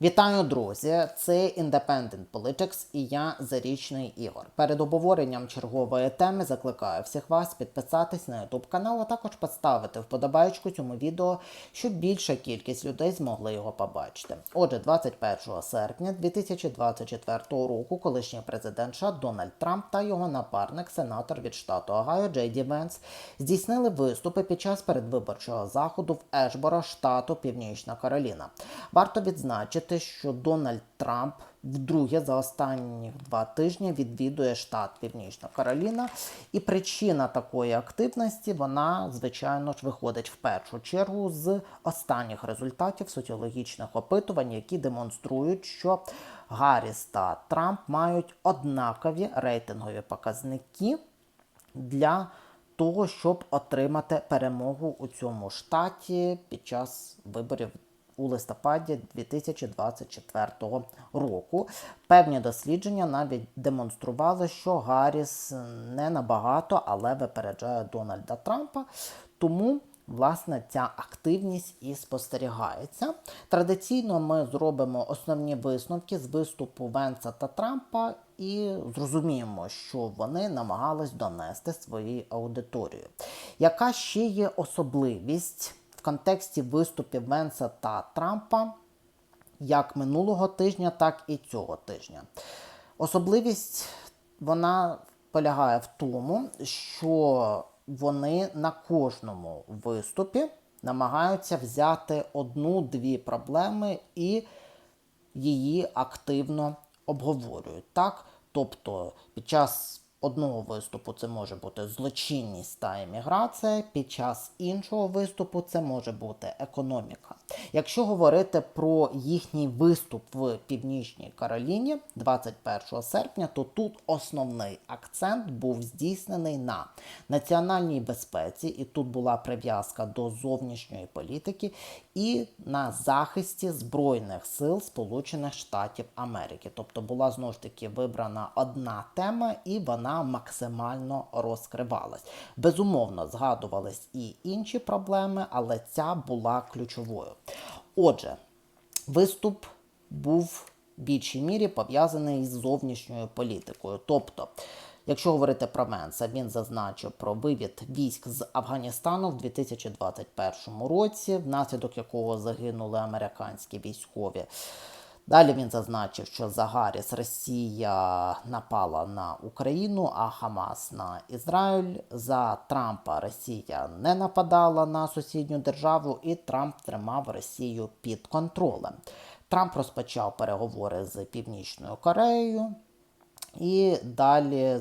Вітаю, друзі! Це Independent Politics і я Зарічний Ігор. Перед обговоренням чергової теми закликаю всіх вас підписатись на YouTube канал, а також поставити вподобайку цьому відео, щоб більша кількість людей змогли його побачити. Отже, 21 серпня 2024 року колишній президент США Дональд Трамп та його напарник, сенатор від штату Огайо Джей Ді Венс, здійснили виступи під час передвиборчого заходу в Ешборо, штату Північна Кароліна. Варто відзначити, що Дональд Трамп вдруге за останні два тижні відвідує штат Північна Кароліна, і причина такої активності вона, звичайно ж, виходить в першу чергу з останніх результатів соціологічних опитувань, які демонструють, що Гарріс та Трамп мають однакові рейтингові показники для того, щоб отримати перемогу у цьому штаті під час виборів у листопаді 2024 року. Певні дослідження навіть демонстрували, що Гарріс не набагато, але випереджає Дональда Трампа. Тому Власне, ця активність і спостерігається. Традиційно ми зробимо основні висновки з виступу Венса та Трампа і зрозуміємо, що вони намагались донести своїй аудиторії. Яка ще є особливість контексті виступів Венса та Трампа як минулого тижня, так і цього тижня? Особливість вона полягає в тому, що вони на кожному виступі намагаються взяти одну-дві проблеми і її активно обговорюють. Так? Тобто під час одного виступу це може бути злочинність та еміграція, під час іншого виступу це може бути економіка. Якщо говорити про їхній виступ в Північній Кароліні 21 серпня, то тут основний акцент був здійснений на національній безпеці, і тут була прив'язка до зовнішньої політики, і на захисті Збройних сил Сполучених Штатів Америки. Тобто була знову ж таки вибрана одна тема, і вона максимально розкривалась. Безумовно, згадувались і інші проблеми, але ця була ключовою. Отже, виступ був в більшій мірі пов'язаний з зовнішньою політикою. Тобто, якщо говорити про Менса, він зазначив про вивід військ з Афганістану в 2021 році, внаслідок якого загинули американські військові. Далі він зазначив, що за Гарріс Росія напала на Україну, а Хамас на Ізраїль. За Трампа Росія не нападала на сусідню державу, і Трамп тримав Росію під контролем. Трамп розпочав переговори з Північною Кореєю, і далі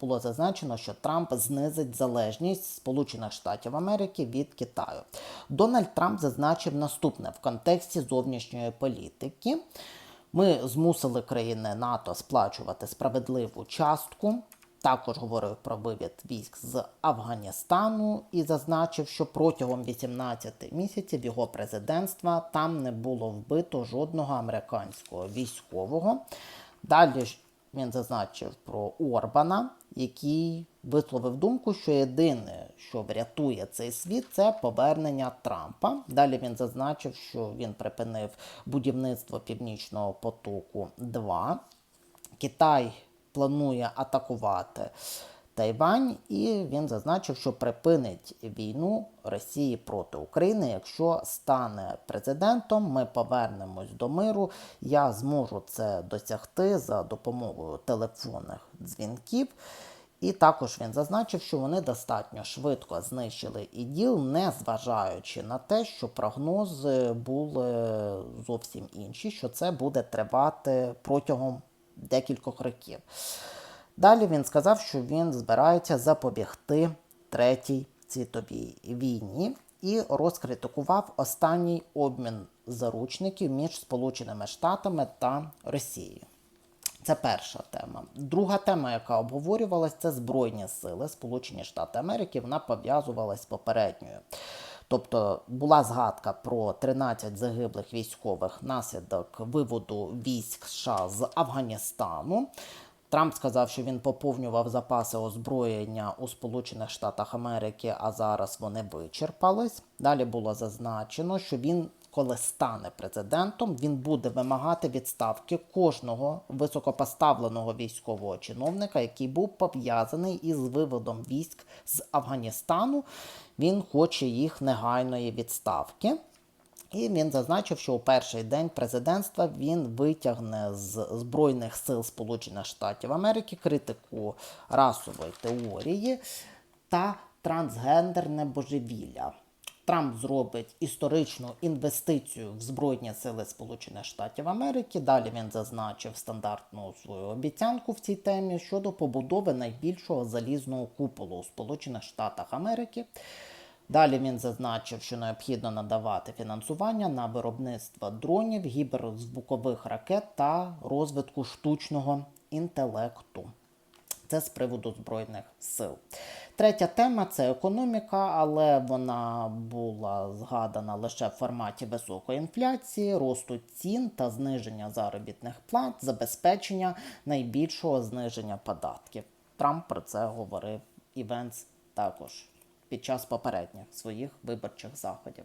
було зазначено, що Трамп знизить залежність Сполучених Штатів Америки від Китаю. Дональд Трамп зазначив наступне в контексті зовнішньої політики. Ми змусили країни НАТО сплачувати справедливу частку. Також говорив про вивід військ з Афганістану і зазначив, що протягом 18 місяців його президентства там не було вбито жодного американського військового. Далі він зазначив про Орбана, який висловив думку, що єдине, що врятує цей світ, це повернення Трампа. Далі він зазначив, що він припинив будівництво Північного потоку. 2 Китай планує атакувати. Тайвань, і він зазначив, що припинить війну Росії проти України. Якщо стане президентом, ми повернемось до миру. Я зможу це досягти за допомогою телефонних дзвінків. І також він зазначив, що вони достатньо швидко знищили іділ, не зважаючи на те, що прогнози були зовсім інші, що це буде тривати протягом декількох років. Далі він сказав, що він збирається запобігти третій світовій війні і розкритикував останній обмін заручників між Сполученими Штатами та Росією. Це перша тема. Друга тема, яка обговорювалась, це Збройні сили Сполучені Штати Америки. Вона пов'язувалась попередньою. Тобто була згадка про 13 загиблих військових наслідок виводу військ США з Афганістану. Трамп сказав, що він поповнював запаси озброєння у Сполучених Штатах Америки, а зараз вони вичерпались. Далі було зазначено, що він коли стане президентом, він буде вимагати відставки кожного високопоставленого військового чиновника, який був пов'язаний із виводом військ з Афганістану. Він хоче їх негайної відставки. І він зазначив, що у перший день президентства він витягне з Збройних сил Сполучених Штатів Америки критику расової теорії та трансгендерне божевілля. Трамп зробить історичну інвестицію в Збройні Сили Сполучених Штатів Америки. Далі він зазначив стандартну свою обіцянку в цій темі щодо побудови найбільшого залізного куполу у Сполучених Штатах Америки. Далі він зазначив, що необхідно надавати фінансування на виробництво дронів, гіперзвукових ракет та розвитку штучного інтелекту. Це з приводу Збройних сил. Третя тема це економіка, але вона була згадана лише в форматі високої інфляції, росту цін та зниження заробітних плат, забезпечення найбільшого зниження податків. Трамп про це говорив і Венс також під час попередніх своїх виборчих заходів.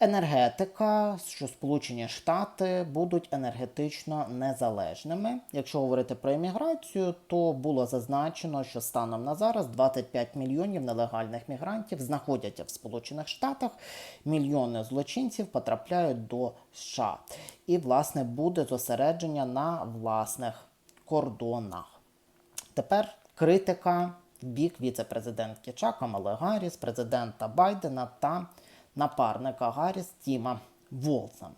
Енергетика, що Сполучені Штати будуть енергетично незалежними. Якщо говорити про імміграцію, то було зазначено, що станом на зараз 25 мільйонів нелегальних мігрантів знаходяться в Сполучених Штатах. Мільйони злочинців потрапляють до США. І, власне, буде зосередження на власних кордонах. Тепер критика бік віце-президентки Камали Гарріс, президента Байдена та напарника Гарріс Тіма Волса.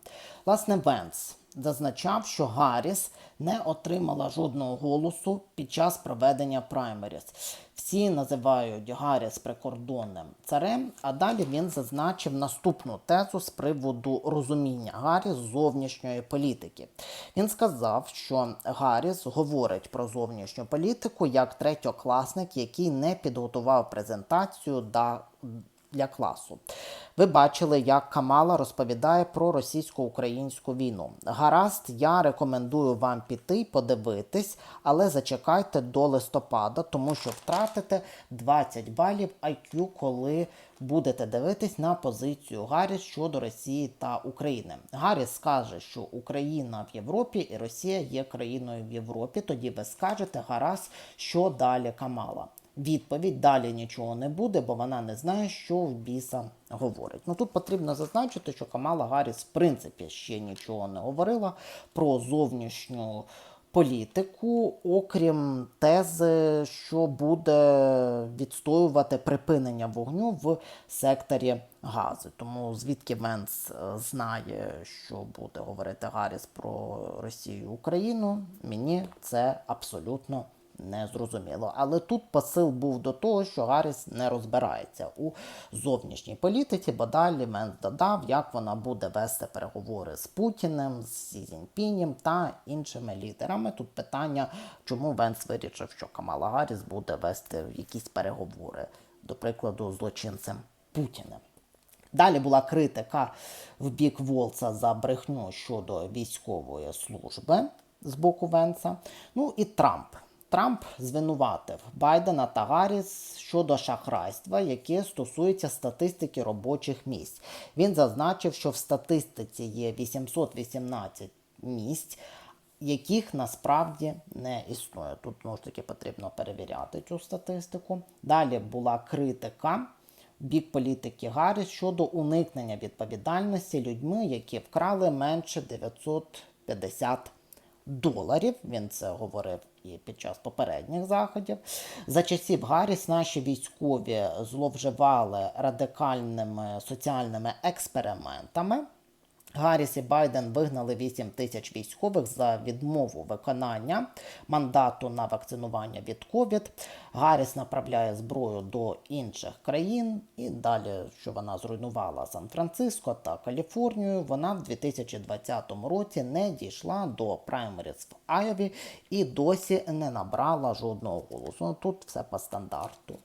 Власне, Венс зазначав, що Гарріс не отримала жодного голосу під час проведення праймеріс. Всі називають Гарріс прикордонним царем, а далі він зазначив наступну тезу з приводу розуміння Гарріс зовнішньої політики. Він сказав, що Гарріс говорить про зовнішню політику як третьокласник, який не підготував презентацію да- для класу. Ви бачили, як Камала розповідає про російсько-українську війну. Гаразд, я рекомендую вам піти подивитись, але зачекайте до листопада, тому що втратите 20 балів IQ, коли будете дивитись на позицію Гарріс щодо Росії та України. Гарріс скаже, що Україна в Європі і Росія є країною в Європі. Тоді ви скажете гаразд, що далі Камала. Відповідь далі нічого не буде, бо вона не знає, що в біса говорить. Ну тут потрібно зазначити, що Камала Гарріс в принципі ще нічого не говорила про зовнішню політику, окрім тези, що буде відстоювати припинення вогню в секторі газу. Тому звідки Венс е, знає, що буде говорити Гарріс про Росію і Україну, мені це абсолютно не зрозуміло. Але тут посил був до того, що Гарріс не розбирається у зовнішній політиці, бо далі Менс додав, як вона буде вести переговори з Путіним, з Сі Цзіньпінем та іншими лідерами. Тут питання, чому Венс вирішив, що Камала Гарріс буде вести якісь переговори, до прикладу, злочинцем Путіним. Далі була критика в бік Волца за брехню щодо військової служби з боку Венса. Ну і Трамп. Трамп звинуватив Байдена та Гарріс щодо шахрайства, яке стосується статистики робочих місць. Він зазначив, що в статистиці є 818 місць, яких насправді не існує. Тут знову ж таки потрібно перевіряти цю статистику. Далі була критика бік політики Гарріс щодо уникнення відповідальності людьми, які вкрали менше 950 доларів. Він це говорив і під час попередніх заходів. За часів Гарріс наші військові зловживали радикальними соціальними експериментами. Гарріс і Байден вигнали 8 тисяч військових за відмову виконання мандату на вакцинування від ковід. Гарріс направляє зброю до інших країн, і далі, що вона зруйнувала Сан-Франциско та Каліфорнію, вона в 2020 році не дійшла до праймеріс в Айові і досі не набрала жодного голосу. Ну, Тут все по стандарту.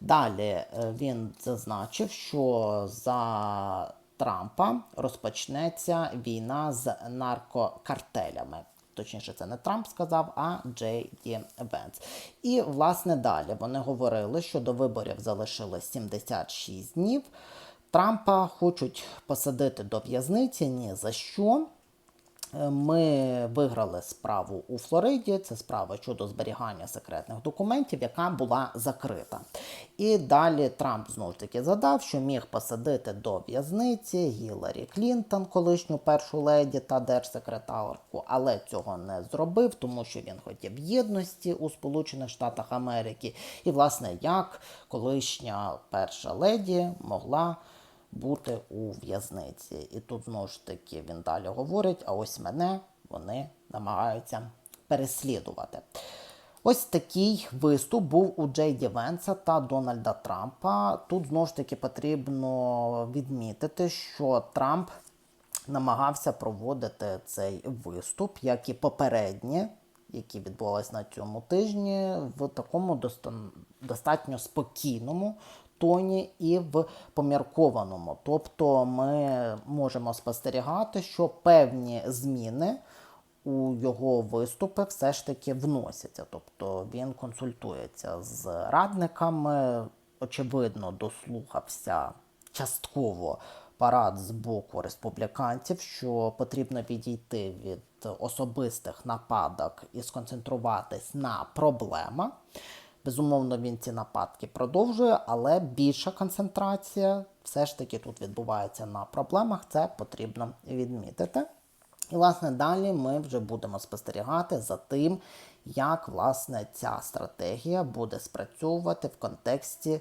Далі е, він зазначив, що за Трампа розпочнеться війна з наркокартелями. Точніше, це не Трамп сказав, а Джей Ді Венс. І, власне, далі вони говорили, що до виборів залишилось 76 днів. Трампа хочуть посадити до в'язниці ні за що. Ми виграли справу у Флориді. Це справа щодо зберігання секретних документів, яка була закрита. І далі Трамп знову ж таки задав, що міг посадити до в'язниці Гіларі Клінтон, колишню першу леді та держсекретарку, але цього не зробив, тому що він хотів єдності у Сполучених Штатах Америки. І, власне, як колишня перша леді могла бути у в'язниці. І тут знову ж таки він далі говорить: а ось мене вони намагаються переслідувати. Ось такий виступ був у Джейді Венса та Дональда Трампа. Тут знову ж таки потрібно відмітити, що Трамп намагався проводити цей виступ, як і попередні, які відбувалися на цьому тижні, в такому достатньо спокійному тоні і в поміркованому. Тобто ми можемо спостерігати, що певні зміни у його виступи все ж таки вносяться. Тобто він консультується з радниками, очевидно, дослухався частково парад з боку республіканців, що потрібно відійти від особистих нападок і сконцентруватись на проблемах. Безумовно, він ці нападки продовжує, але більша концентрація все ж таки тут відбувається на проблемах. Це потрібно відмітити. І, власне, далі ми вже будемо спостерігати за тим, як власне ця стратегія буде спрацьовувати в контексті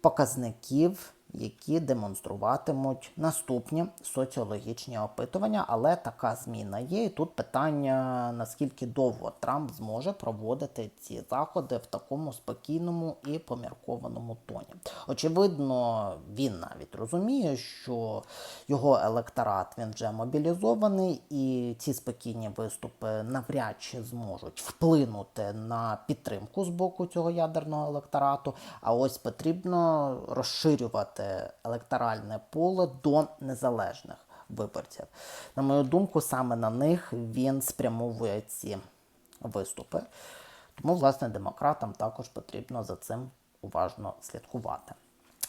показників, які демонструватимуть наступні соціологічні опитування. Але така зміна є. І тут питання, наскільки довго Трамп зможе проводити ці заходи в такому спокійному і поміркованому тоні. Очевидно, він навіть розуміє, що його електорат він вже мобілізований, і ці спокійні виступи навряд чи зможуть вплинути на підтримку з боку цього ядерного електорату. А ось потрібно розширювати електоральне поле до незалежних виборців. На мою думку, саме на них він спрямовує ці виступи. Тому, власне, демократам також потрібно за цим уважно слідкувати.